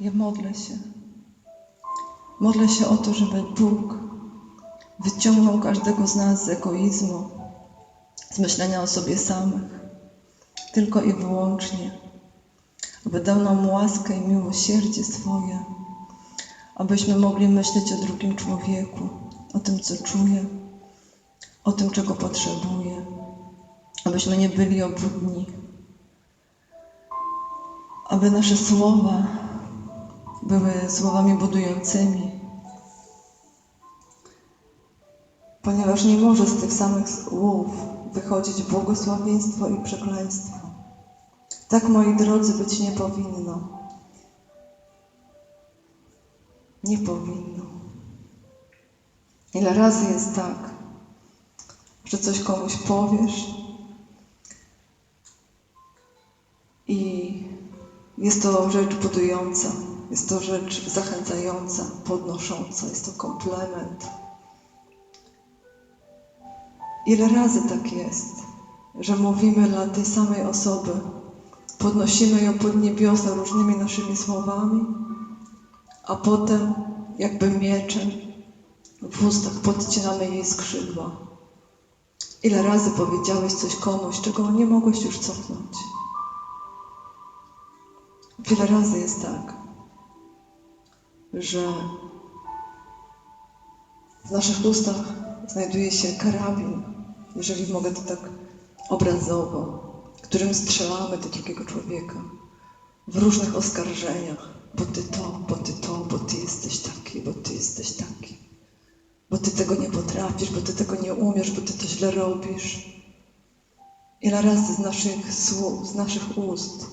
Ja modlę się. Modlę się o to, żeby Bóg wyciągnął każdego z nas z egoizmu, z myślenia o sobie samych, tylko i wyłącznie, aby dał nam łaskę i miłosierdzie swoje, abyśmy mogli myśleć o drugim człowieku, o tym, co czuje, o tym, czego potrzebuje, abyśmy nie byli obłudni, aby nasze słowa były słowami budującymi, ponieważ nie może z tych samych słów wychodzić błogosławieństwo i przekleństwo. Tak, moi drodzy, być nie powinno. Nie powinno. Ile razy jest tak, że coś komuś powiesz i jest to rzecz budująca, jest to rzecz zachęcająca, podnosząca, jest to komplement. Ile razy tak jest, że mówimy dla tej samej osoby, podnosimy ją pod niebiosa różnymi naszymi słowami, a potem, jakby mieczem, w ustach podcinamy jej skrzydła. Ile razy powiedziałeś coś komuś, czego nie mogłeś już cofnąć? Wiele razy jest tak, że w naszych ustach znajduje się karabin, jeżeli mogę to tak obrazowo, którym strzelamy do drugiego człowieka w różnych oskarżeniach, bo ty to, bo ty to, bo ty jesteś taki, bo ty jesteś taki, bo ty tego nie potrafisz, bo ty tego nie umiesz, bo ty to źle robisz. Ile razy z naszych słów, z naszych ust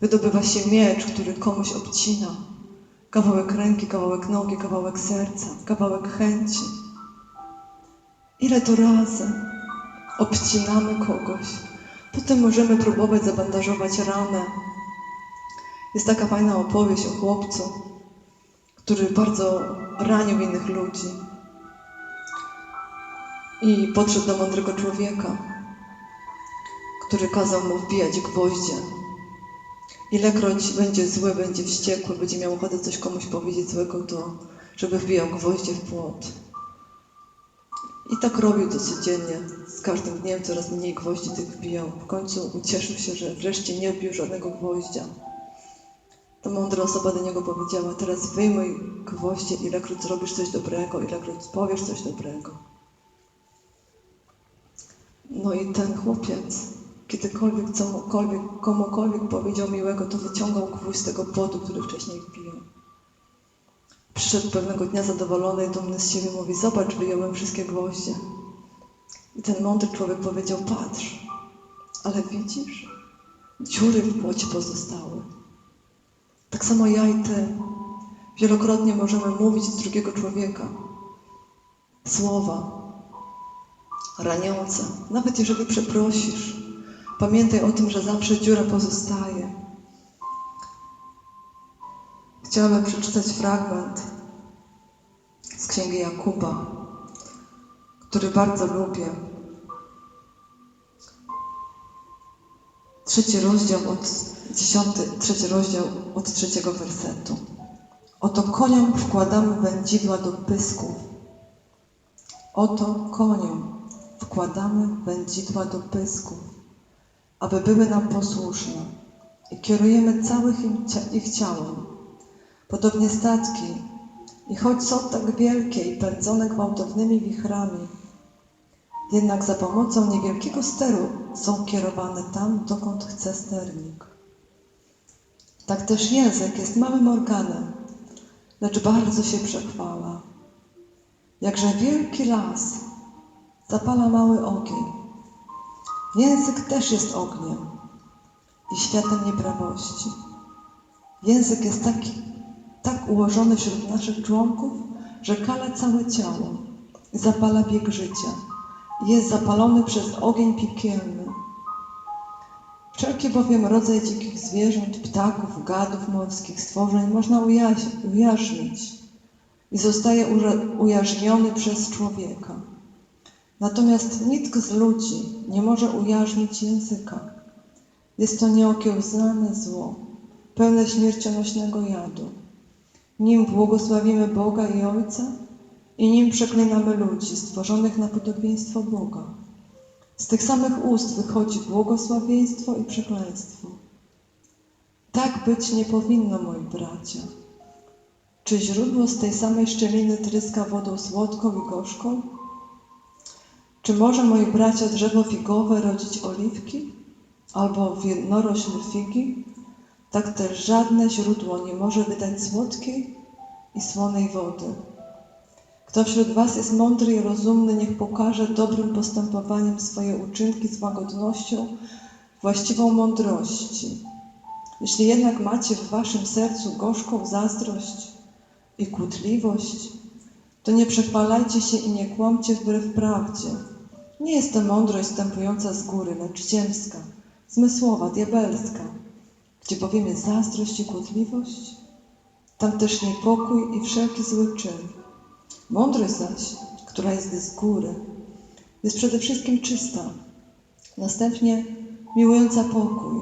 wydobywa się miecz, który komuś obcina. Kawałek ręki, kawałek nogi, kawałek serca, kawałek chęci. Ile to razy obcinamy kogoś. Potem możemy próbować zabandażować ranę. Jest taka fajna opowieść o chłopcu, który bardzo ranił innych ludzi. I podszedł do mądrego człowieka, który kazał mu wbijać gwoździe Ilekroć będzie zły, będzie wściekły, będzie miał ochotę coś komuś powiedzieć złego, to żeby wbijał gwoździe w płot. I tak robił to codziennie. Z każdym dniem coraz mniej gwoździ tych wbijał. W końcu ucieszył się, że wreszcie nie wbił żadnego gwoździa. Ta mądra osoba do niego powiedziała, teraz wyjmuj gwoździe, ilekroć zrobisz coś dobrego, ilekroć powiesz coś dobrego. No i ten chłopiec kiedykolwiek comukolwiek, komukolwiek powiedział miłego, to wyciągał gwóźdź z tego płotu, który wcześniej wbijał. Przyszedł pewnego dnia zadowolony i dumny z siebie, mówi, zobacz, wyjąłem wszystkie gwoździe. I ten mądry człowiek powiedział, patrz, ale widzisz, dziury w płocie pozostały. Tak samo ja i ty wielokrotnie możemy mówić do drugiego człowieka słowa raniące, nawet jeżeli przeprosisz, Pamiętaj o tym, że zawsze dziura pozostaje. Chciałabym przeczytać fragment z księgi Jakuba, który bardzo lubię. Trzeci rozdział od dziesiąty, trzeci rozdział od trzeciego wersetu. Oto koniom wkładamy wędzidła do pysków. Oto koniom wkładamy wędzidła do pysków aby były nam posłuszne i kierujemy całych ich ciałem. Podobnie statki, i choć są tak wielkie i pędzone gwałtownymi wichrami, jednak za pomocą niewielkiego steru są kierowane tam, dokąd chce sternik. Tak też język jest małym organem, lecz bardzo się przechwala. Jakże wielki las zapala mały ogień Język też jest ogniem i światem nieprawości. Język jest taki, tak ułożony wśród naszych członków, że kala całe ciało i zapala bieg życia. Jest zapalony przez ogień piekielny. Wszelki bowiem rodzaj dzikich zwierząt, ptaków, gadów morskich, stworzeń można ujarzmić i zostaje ujarzmiony przez człowieka. Natomiast nikt z ludzi nie może ujarzmić języka. Jest to nieokiełznane zło, pełne śmiercionośnego jadu. Nim błogosławimy Boga i Ojca i nim przeklinamy ludzi stworzonych na podobieństwo Boga. Z tych samych ust wychodzi błogosławieństwo i przekleństwo. Tak być nie powinno, moi bracia. Czy źródło z tej samej szczeliny tryska wodą słodką i gorzką? Czy może, moi bracia, drzewo figowe rodzić oliwki? Albo jednorośl figi? Tak też żadne źródło nie może wydać słodkiej i słonej wody. Kto wśród was jest mądry i rozumny, niech pokaże dobrym postępowaniem swoje uczynki z łagodnością, właściwą mądrości. Jeśli jednak macie w waszym sercu gorzką zazdrość i kłótliwość, to nie przechwalajcie się i nie kłamcie wbrew prawdzie. Nie jest to mądrość stępująca z góry, lecz ziemska, zmysłowa, diabelska. Gdzie bowiem jest zazdrość i kłótliwość, tam też niepokój i wszelki zły czyn. Mądrość zaś, która jest z góry, jest przede wszystkim czysta, następnie miłująca pokój,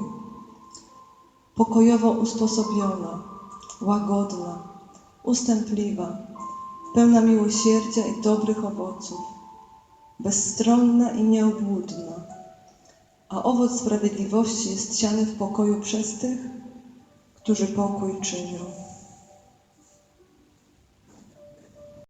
pokojowo usposobiona, łagodna, ustępliwa, pełna miłosierdzia i dobrych owoców, bezstronna i nieobłudna. A owoc sprawiedliwości jest siany w pokoju przez tych, którzy pokój czynią.